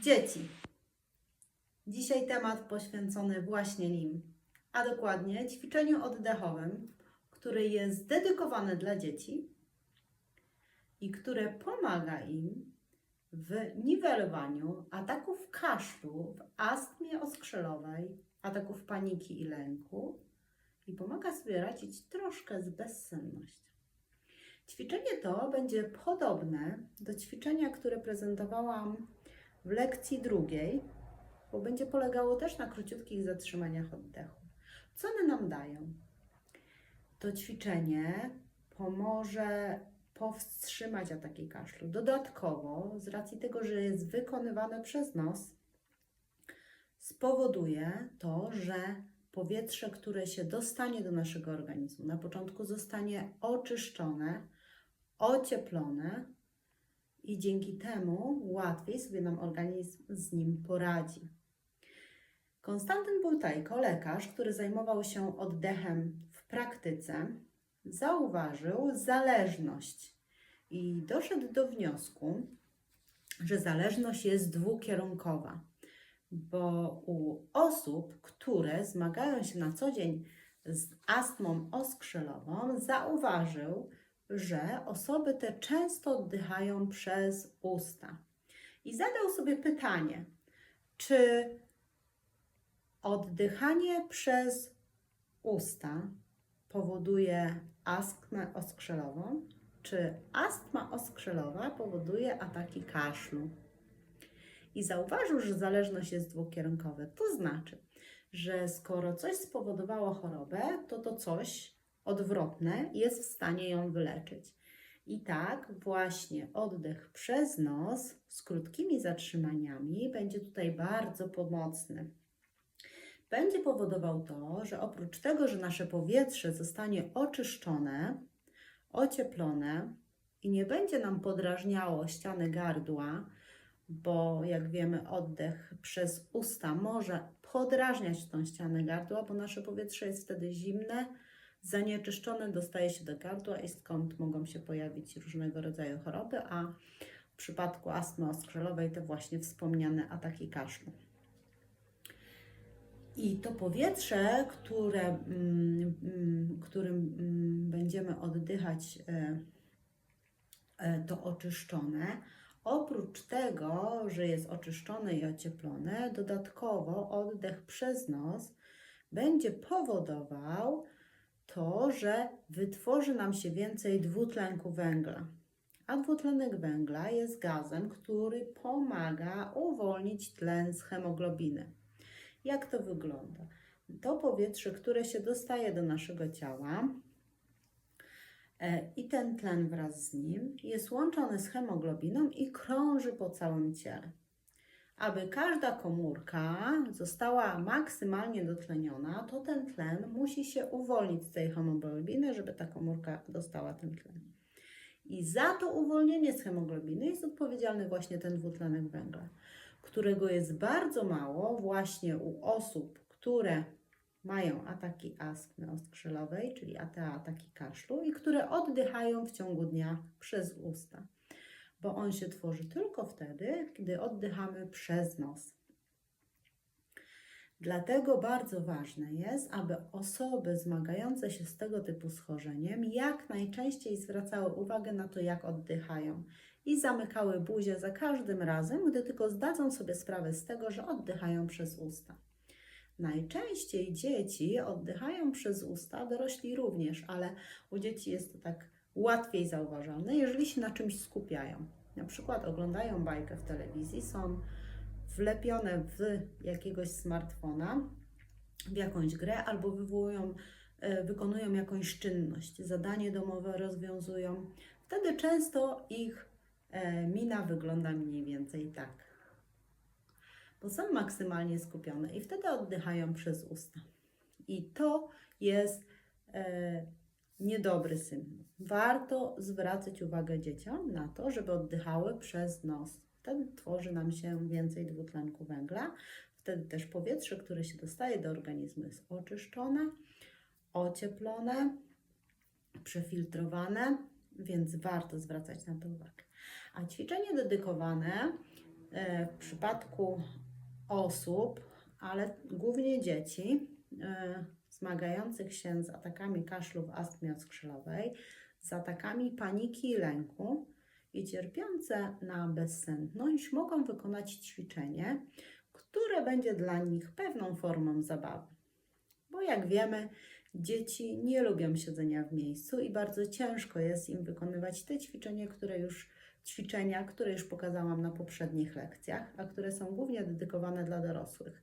Dzieci. Dzisiaj temat poświęcony właśnie nim, a dokładnie ćwiczeniu oddechowym, który jest dedykowany dla dzieci i które pomaga im w niwelowaniu ataków kaszlu, w astmie oskrzelowej, ataków paniki i lęku i pomaga sobie radzić troszkę z bezsennością. Ćwiczenie to będzie podobne do ćwiczenia, które prezentowałam w lekcji drugiej, bo będzie polegało też na króciutkich zatrzymaniach oddechu. Co one nam dają? To ćwiczenie pomoże powstrzymać ataki kaszlu. Dodatkowo, z racji tego, że jest wykonywane przez nos, spowoduje to, że powietrze, które się dostanie do naszego organizmu, na początku zostanie oczyszczone, ocieplone i dzięki temu łatwiej sobie nam organizm z nim poradzi. Konstantyn Bultajko, lekarz, który zajmował się oddechem w praktyce, zauważył zależność i doszedł do wniosku, że zależność jest dwukierunkowa, bo u osób, które zmagają się na co dzień z astmą oskrzelową, zauważył, że osoby te często oddychają przez usta. I zadał sobie pytanie, czy oddychanie przez usta powoduje astmę oskrzelową, czy astma oskrzelowa powoduje ataki kaszlu. I zauważył, że zależność jest dwukierunkowa. To znaczy, że skoro coś spowodowało chorobę, to to coś odwrotne jest w stanie ją wyleczyć. I tak właśnie oddech przez nos z krótkimi zatrzymaniami będzie tutaj bardzo pomocny. Będzie powodował to, że oprócz tego, że nasze powietrze zostanie oczyszczone, ocieplone i nie będzie nam podrażniało ściany gardła, bo jak wiemy, oddech przez usta może podrażniać tą ścianę gardła, bo nasze powietrze jest wtedy zimne, zanieczyszczone, dostaje się do gardła i skąd mogą się pojawić różnego rodzaju choroby, a w przypadku astmy oskrzelowej to właśnie wspomniane ataki kaszlu. I to powietrze, które, mm, mm, którym mm, będziemy oddychać, e, e, to oczyszczone. Oprócz tego, że jest oczyszczone i ocieplone, dodatkowo oddech przez nos będzie powodował to, że wytworzy nam się więcej dwutlenku węgla. A dwutlenek węgla jest gazem, który pomaga uwolnić tlen z hemoglobiny. Jak to wygląda? To powietrze, które się dostaje do naszego ciała e, i ten tlen wraz z nim jest łączony z hemoglobiną i krąży po całym ciele. Aby każda komórka została maksymalnie dotleniona, to ten tlen musi się uwolnić z tej hemoglobiny, żeby ta komórka dostała ten tlen. I za to uwolnienie z hemoglobiny jest odpowiedzialny właśnie ten dwutlenek węgla którego jest bardzo mało właśnie u osób, które mają ataki astmy oskrzelowej, czyli ATA, ataki kaszlu i które oddychają w ciągu dnia przez usta. Bo on się tworzy tylko wtedy, gdy oddychamy przez nos. Dlatego bardzo ważne jest, aby osoby zmagające się z tego typu schorzeniem jak najczęściej zwracały uwagę na to, jak oddychają i zamykały buzię za każdym razem, gdy tylko zdadzą sobie sprawę z tego, że oddychają przez usta. Najczęściej dzieci oddychają przez usta, dorośli również, ale u dzieci jest to tak łatwiej zauważalne, jeżeli się na czymś skupiają. Na przykład oglądają bajkę w telewizji, są wlepione w jakiegoś smartfona, w jakąś grę albo wywołują, e, wykonują jakąś czynność, zadanie domowe rozwiązują. Wtedy często ich e, mina wygląda mniej więcej tak. Bo są maksymalnie skupione i wtedy oddychają przez usta. I to jest e, niedobry sygnał. Warto zwracać uwagę dzieciom na to, żeby oddychały przez nos. Wtedy tworzy nam się więcej dwutlenku węgla. Wtedy też powietrze, które się dostaje do organizmu, jest oczyszczone, ocieplone, przefiltrowane, więc warto zwracać na to uwagę. A ćwiczenie dedykowane e, w przypadku osób, ale głównie dzieci e, zmagających się z atakami kaszlu w astmie z atakami paniki i lęku i cierpiące na bezsenność mogą wykonać ćwiczenie, które będzie dla nich pewną formą zabawy. Bo jak wiemy, dzieci nie lubią siedzenia w miejscu i bardzo ciężko jest im wykonywać te ćwiczenia, które już ćwiczenia, które już pokazałam na poprzednich lekcjach, a które są głównie dedykowane dla dorosłych.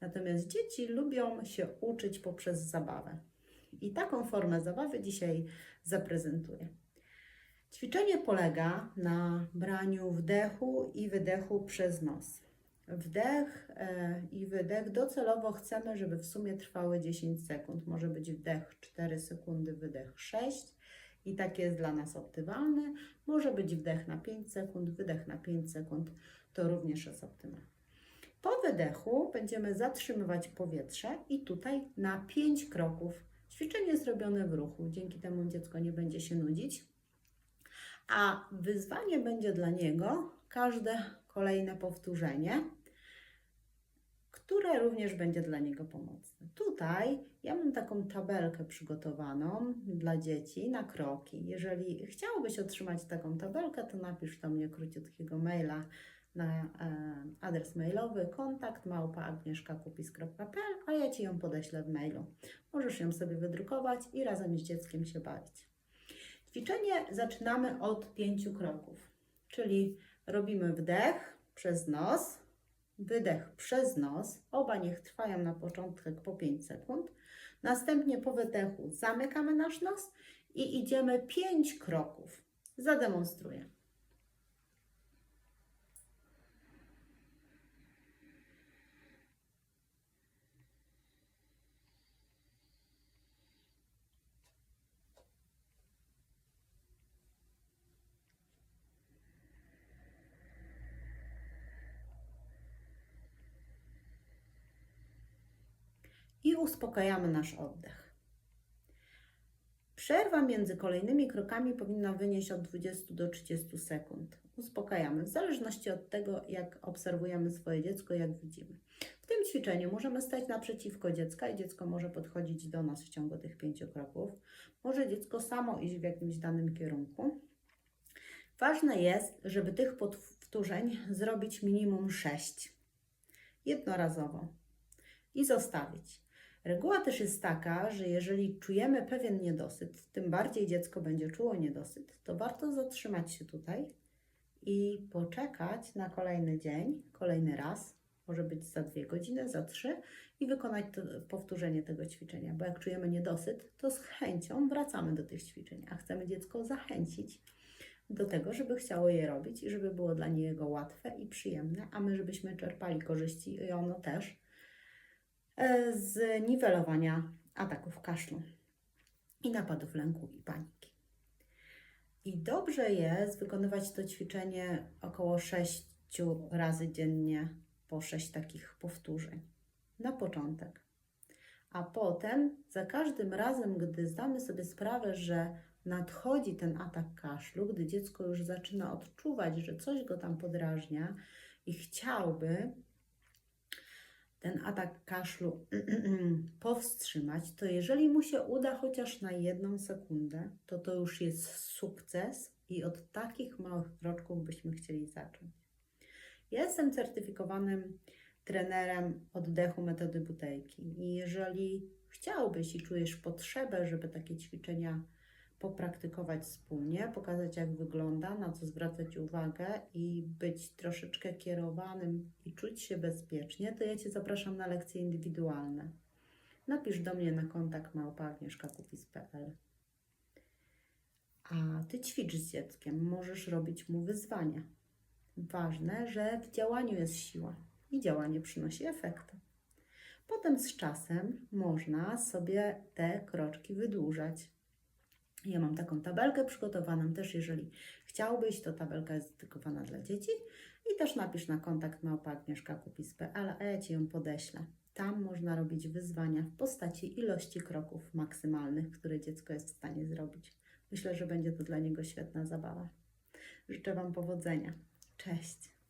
Natomiast dzieci lubią się uczyć poprzez zabawę. I taką formę zabawy dzisiaj zaprezentuję. Ćwiczenie polega na braniu wdechu i wydechu przez nos. Wdech e, i wydech docelowo chcemy, żeby w sumie trwały 10 sekund. Może być wdech 4 sekundy, wydech 6 i tak jest dla nas optymalne. Może być wdech na 5 sekund, wydech na 5 sekund, to również jest optymalne. Po wydechu będziemy zatrzymywać powietrze i tutaj na 5 kroków. Ćwiczenie zrobione w ruchu, dzięki temu dziecko nie będzie się nudzić. A wyzwanie będzie dla niego każde kolejne powtórzenie, które również będzie dla niego pomocne. Tutaj ja mam taką tabelkę przygotowaną dla dzieci na kroki. Jeżeli chciałbyś otrzymać taką tabelkę, to napisz do mnie króciutkiego maila na e, adres mailowy kontakt małpa.agnieszkakupis.pl, a ja Ci ją podeślę w mailu. Możesz ją sobie wydrukować i razem z dzieckiem się bawić. Ćwiczenie zaczynamy od pięciu kroków, czyli robimy wdech przez nos, wydech przez nos. Oba niech trwają na początek po 5 sekund. Następnie po wydechu zamykamy nasz nos i idziemy 5 kroków. Zademonstruję. I uspokajamy nasz oddech. Przerwa między kolejnymi krokami powinna wynieść od 20 do 30 sekund. Uspokajamy, w zależności od tego, jak obserwujemy swoje dziecko, jak widzimy. W tym ćwiczeniu możemy stać naprzeciwko dziecka i dziecko może podchodzić do nas w ciągu tych pięciu kroków. Może dziecko samo iść w jakimś danym kierunku. Ważne jest, żeby tych powtórzeń zrobić minimum 6 jednorazowo i zostawić. Reguła też jest taka, że jeżeli czujemy pewien niedosyt, tym bardziej dziecko będzie czuło niedosyt, to warto zatrzymać się tutaj i poczekać na kolejny dzień, kolejny raz, może być za dwie godziny, za trzy i wykonać to powtórzenie tego ćwiczenia. Bo jak czujemy niedosyt, to z chęcią wracamy do tych ćwiczeń, a chcemy dziecko zachęcić do tego, żeby chciało je robić i żeby było dla niego łatwe i przyjemne, a my żebyśmy czerpali korzyści i ono też E, z niwelowania ataków kaszlu i napadów lęku i paniki. I dobrze jest wykonywać to ćwiczenie około 6 razy dziennie po 6 takich powtórzeń. Na początek. A potem za każdym razem, gdy zdamy sobie sprawę, że nadchodzi ten atak kaszlu, gdy dziecko już zaczyna odczuwać, że coś go tam podrażnia i chciałby, ten atak kaszlu powstrzymać, to jeżeli mu się uda chociaż na jedną sekundę, to to już jest sukces i od takich małych kroczków byśmy chcieli zacząć. Ja jestem certyfikowanym trenerem oddechu metody butejki i jeżeli chciałbyś i czujesz potrzebę, żeby takie ćwiczenia popraktykować wspólnie, pokazać jak wygląda, na co zwracać uwagę i być troszeczkę kierowanym i czuć się bezpiecznie, to ja Cię zapraszam na lekcje indywidualne. Napisz do mnie na kontakt małpa.agnieszkakupis.pl A Ty ćwicz z dzieckiem, możesz robić mu wyzwania. Ważne, że w działaniu jest siła i działanie przynosi efekty. Potem z czasem można sobie te kroczki wydłużać ja mam taką tabelkę przygotowaną też, jeżeli chciałbyś, to tabelka jest dedykowana dla dzieci i też napisz na kontakt małpa.agnieszkakupis.pl, a ja Ci ją podeślę. Tam można robić wyzwania w postaci ilości kroków maksymalnych, które dziecko jest w stanie zrobić. Myślę, że będzie to dla niego świetna zabawa. Życzę Wam powodzenia. Cześć!